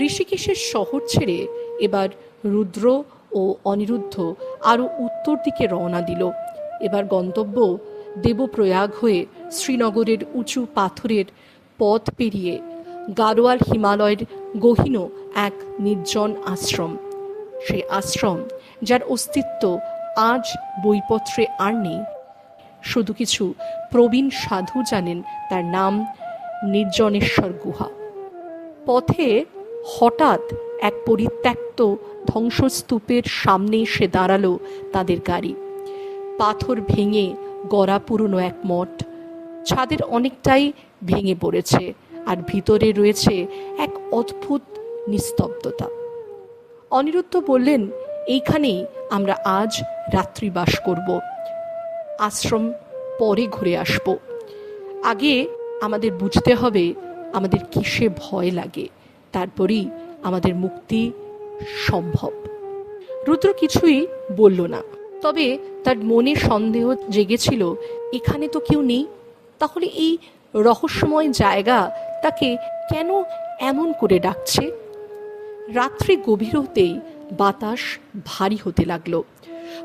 ঋষিকেশের শহর ছেড়ে এবার রুদ্র ও অনিরুদ্ধ আরও উত্তর দিকে রওনা দিল। এবার গন্তব্য দেবপ্রয়াগ হয়ে শ্রীনগরের উঁচু পাথরের পথ পেরিয়ে গারোয়ার হিমালয়ের গহীন এক নির্জন আশ্রম। সে আশ্রম যার অস্তিত্ব আজ বইপত্রে আর নেই। শুধু কিছু প্রবীণ সাধু জানেন তার নাম নির্জনেশ্বর গুহা। পথে হঠাৎ এক পরিত্যক্ত ধ্বংসস্তূপের সামনে এসে দাঁড়াল তাদের গাড়ি। পাথর ভেঙে গড়া পুরনো এক মঠ। ছাদের অনেকটাই ভেঙে পড়েছে আর ভিতরে রয়েছে এক অদ্ভুত নিস্তব্ধতা। অনিরুদ্ধ বললেন, এইখানেই আমরা আজ রাত্রিবাস করব। আশ্রম পরে ঘুরে আসব। আগে আমাদের বুঝতে হবে আমাদের কিসে ভয় লাগে। তারপরেই আমাদের মুক্তি সম্ভব। রুদ্র কিছুই বলল না। তবে তার মনে সন্দেহ জেগেছিল, এখানে তো কেউ নেই, তাহলে এই রহস্যময় জায়গা তাকে কেন এমন করে ডাকছে? রাত্রি গভীর হতেই বাতাস ভারী হতে লাগল।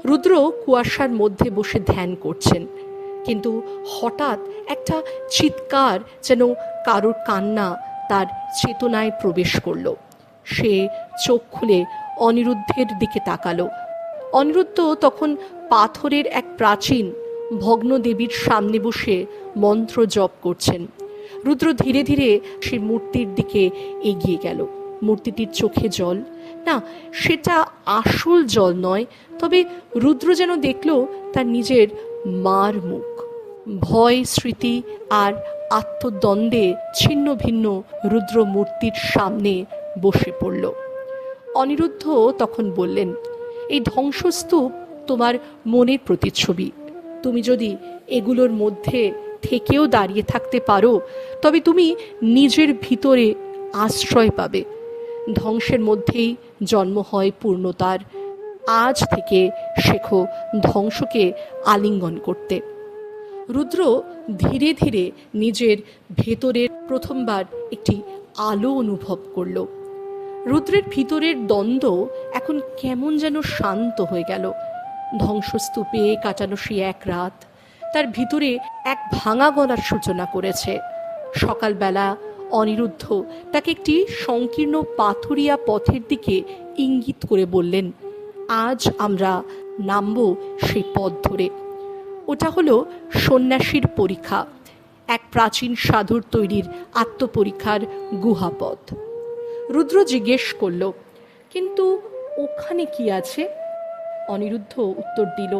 রুদ্র কুয়াশার মধ্যে বসে ধ্যান করছেন, কিন্তু হঠাৎ একটা চিৎকার যেন কারোর কান্না তার চেতনায় প্রবেশ করল। সে চোখ খুলে অনিরুদ্ধের দিকে তাকালো। অনিরুদ্ধ তখন পাথরের এক প্রাচীন ভগ্ন দেবীর সামনে বসে মন্ত্র জপ করছেন। রুদ্র ধীরে ধীরে সে মূর্তির দিকে এগিয়ে গেল। মূর্তিটির চোখে জল। না, সেটা আসল জল নয়, তবে রুদ্র যেন দেখল তার নিজের মার মুখ। ভয়, স্মৃতি আর আত্মদ্বন্দ্বে ছিন্ন ভিন্ন রুদ্র মূর্তির সামনে বসে পড়ল। অনিরুদ্ধ তখন বললেন, এই ধ্বংসস্তূপ তোমার মনের প্রতিচ্ছবি। তুমি যদি এগুলোর মধ্যে থেকেও দাঁড়িয়ে থাকতে পারো, তবে তুমি নিজের ভিতরে আশ্রয় পাবে। ধ্বংসের মধ্যেই জন্ম হয় পূর্ণতার। আজ থেকে শেখো ধ্বংসকে আলিঙ্গন করতে। রুদ্র ধীরে ধীরে নিজের ভেতরের প্রথমবার একটি আলো অনুভব করল। রুদ্রের ভিতরের দ্বন্দ্ব এখন কেমন যেন শান্ত হয়ে গেল। ধ্বংসস্তূপে কাটানো সে এক রাত, তার ভিতরে এক ভাঙা গলার সূচনা করেছে। সকালবেলা অনিরুদ্ধ তাকে একটি সংকীর্ণ পাথুরিয়া পথের দিকে ইঙ্গিত করে বললেন, আজ আমরা নামব সেই পথ ধরে। ওটা হলো সন্ন্যাসীর পরীক্ষা, এক প্রাচীন সাধুর তৈরির আত্মপরীক্ষার গুহাপথ। রুদ্র জিজ্ঞেস করল, কিন্তু ওখানে কি আছে? অনিরুদ্ধ উত্তর দিল,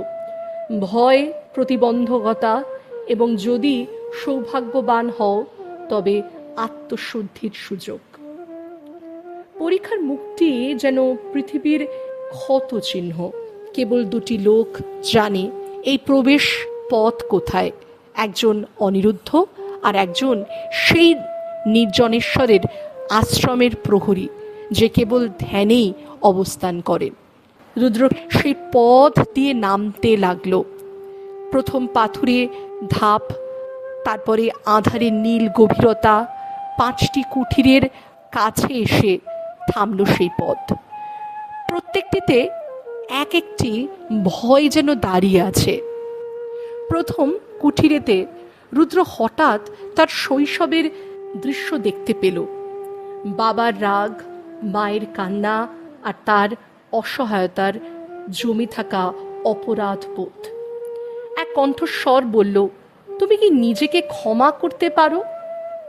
ভয়, প্রতিবন্ধকতা এবং যদি সৌভাগ্যবান হও, তবে আত্মশুদ্ধির সুযোগ। পরীক্ষার মুক্তি যেন পৃথিবীর ক্ষত চিহ্ন কেবল দুটি লোক জানে এই প্রবেশ পথ কোথায়? একজন অনিরুদ্ধ আর একজন সেই নির্জনেশ্বরের আশ্রমের প্রহরী, যে কেবল ধ্যানেই অবস্থান করেন রুদ্র সেই পথ দিয়ে নামতে লাগল। প্রথম পাথুরে ধাপ, তারপরে আধারের নীল গভীরতা, পাঁচটি কুঠিরের কাছে এসে থামল সেই পথ। প্রত্যেকটিতে এক একটি ভয় যেন দাঁড়িয়ে আছে। প্রথম কুঠিরেতে রুদ্র হঠাৎ তার শৈশবের দৃশ্য দেখতে পেল। বাবার রাগ, মায়ের কান্না আর তার অসহায়তার জমে থাকা অপরাধ বোধ। এক কণ্ঠস্বর বলল, তুমি কি নিজেকে ক্ষমা করতে পারো?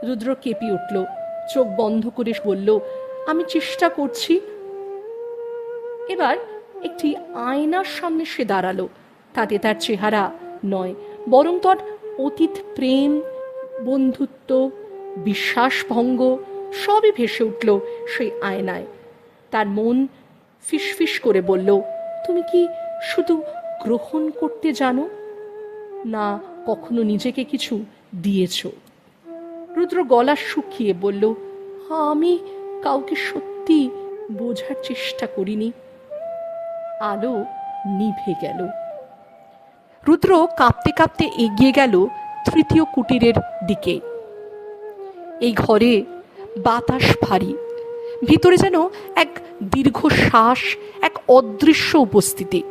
রুদ্র কেঁপে উঠল, চোখ বন্ধ করে বলল, আমি চেষ্টা করছি। এবার একটি আয়নার সামনে সে দাঁড়াল। তাতে তার চেহারা নয়, বরং তার অতীত প্রেম, বন্ধুত্ব, বিশ্বাসভঙ্গ সবই ভেসে উঠল সেই আয়নায়। তার মন ফিসফিস করে বলল, তুমি কি শুধু গ্রহণ করতে জানো? না, কখনো নিজেকে কিছু দিয়েছ? রুদ্র গলা শুকিয়ে বলল আমি কাউকে সত্যি বোঝার চেষ্টা করিনি। আলো নিভে গেল। রুদ্র কাঁপতে কাঁপতে এগিয়ে গেল তৃতীয় কুটিরের দিকে। এই ঘরে বাতাস ভারী, ভিতরে যেন এক দীর্ঘ শ্বাস এক অদৃশ্য উপস্থিতি।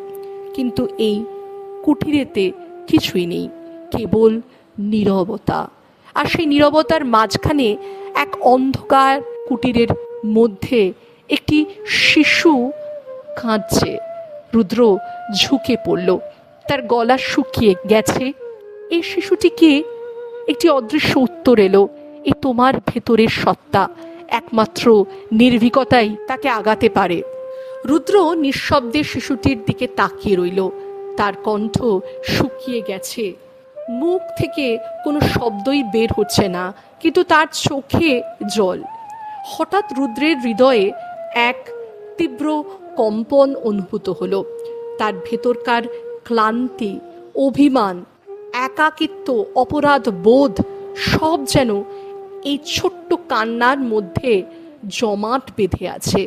কিন্তু এই কুটিরেতে কিছুই নেই, কেবল নীরবতা। আর সেই নীরবতার মাঝখানে এক অন্ধকার কুটিরের মধ্যে একটি শিশু কাঁদছে। রুদ্র ঝুঁকে পড়ল। তার গলা শুকিয়ে গেছে। এই শিশুটিকে একটি অদৃশ্য উত্তর এলো। এ তোমার ভেতরের সত্তা। একমাত্র নির্ভীকতাই তাকে আগাতে পারে। রুদ্র নিঃশব্দে শিশুটির দিকে তাকিয়ে রইল। তার কণ্ঠ শুকিয়ে গেছে। মুখ থেকে কোনো শব্দই বের হচ্ছে না, কিন্তু তার চোখে জল। হঠাৎ রুদ্রের হৃদয়ে এক তীব্র কম্পন অনুভূত হল। তার ভেতরকার ক্লান্তি, অভিমান, একাকিত্ব, অপরাধ বোধ, সব যেন এই ছোট্ট কান্নার মধ্যে জমাট বেঁধে আছে।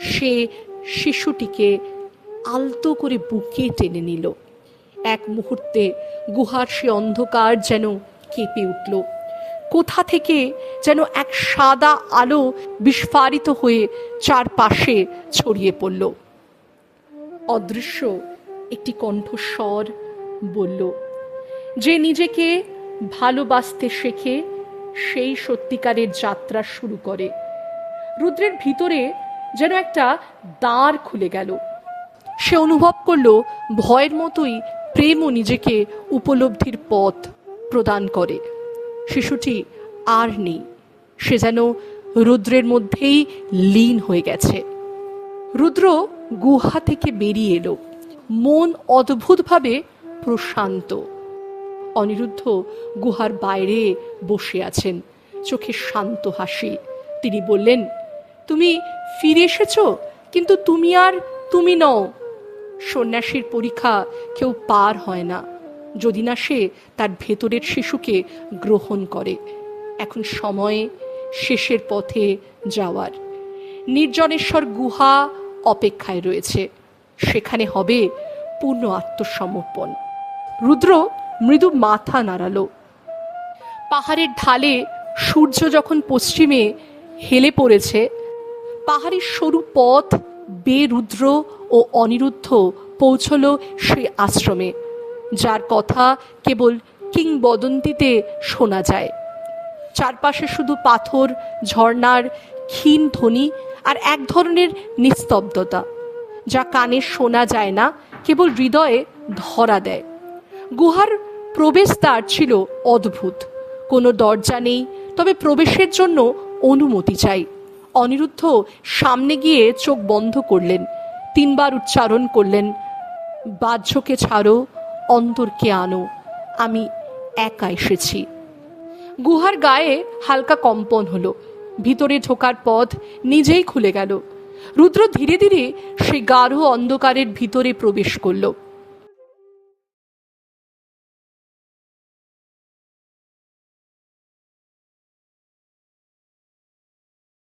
সে শিশুটিকে আলতো করে বুকে টেনে নিল। এক মুহূর্তে গুহার সে অন্ধকার যেন কেঁপে উঠল। কোথা থেকে যেন এক সাদা আলো বিস্ফারিত হয়ে চারপাশে ছড়িয়ে পড়ল। অদৃশ্য একটি কণ্ঠস্বর বলল, যে নিজেকে ভালোবাসতে শেখে, সেই সত্যিকারের যাত্রা শুরু করে। রুদ্রের ভিতরে যেন একটা দ্বার খুলে গেল। সে অনুভব করল ভয়ের মতোই প্রেমও নিজেকে উপলব্ধির পথ প্রদান করে। শিশুটি আর নেই। সে যেন রুদ্রের মধ্যেই লীন হয়ে গেছে। রুদ্র গুহা থেকে বেরিয়ে এলো। মন অদ্ভুতভাবে প্রশান্ত। অনিরুদ্ধ গুহার বাইরে বসে আছেন। চোখে শান্ত হাসি। তিনি বললেন, তুমি ফিরে এসেছ? কিন্তু তুমি আর তুমি নও। সন্ন্যাসীর পরীক্ষা কেউ পার হয় না। যদি না সে তার ভেতরের শিশুকে গ্রহণ করে। এখন সময় শেষের পথে যাওয়ার। নির্জনেশ্বর গুহা অপেক্ষায় রয়েছে। সেখানে হবে পূর্ণ আত্মসমর্পণ। রুদ্র মৃদু মাথা নাড়ালো। পাহাড়ের ঢালে সূর্য যখন পশ্চিমে হেলে পড়েছে, পাহাড়ের সরু পথ বেরুদ্র ও অনিরুদ্ধ পৌঁছল সেই আশ্রমে। যার কথা কেবল কিংবদন্তিতে শোনা যায়। চারপাশে শুধু পাথর, ঝর্ণার ক্ষীণ ধ্বনি আর এক ধরনের নিস্তব্ধতা, যা কানে শোনা যায় না, কেবল হৃদয়ে ধরা দেয়। গুহার প্রবেশদ্বার ছিল অদ্ভুত। কোনো দরজা নেই, তবে প্রবেশের জন্য অনুমতি চাই। অনিরুদ্ধ সামনে গিয়ে চোখ বন্ধ করলেন, তিনবার উচ্চারণ করলেন, বাহ্যকে ছাড়ো অন্তরকে আনো? আমি একা এসেছি। গুহার গায়ে হালকা কম্পন হলো। ভিতরে ঢোকার পথ নিজেই খুলে গেল। রুদ্র ধীরে ধীরে সেই গাঢ় অন্ধকারের ভিতরে প্রবেশ করল।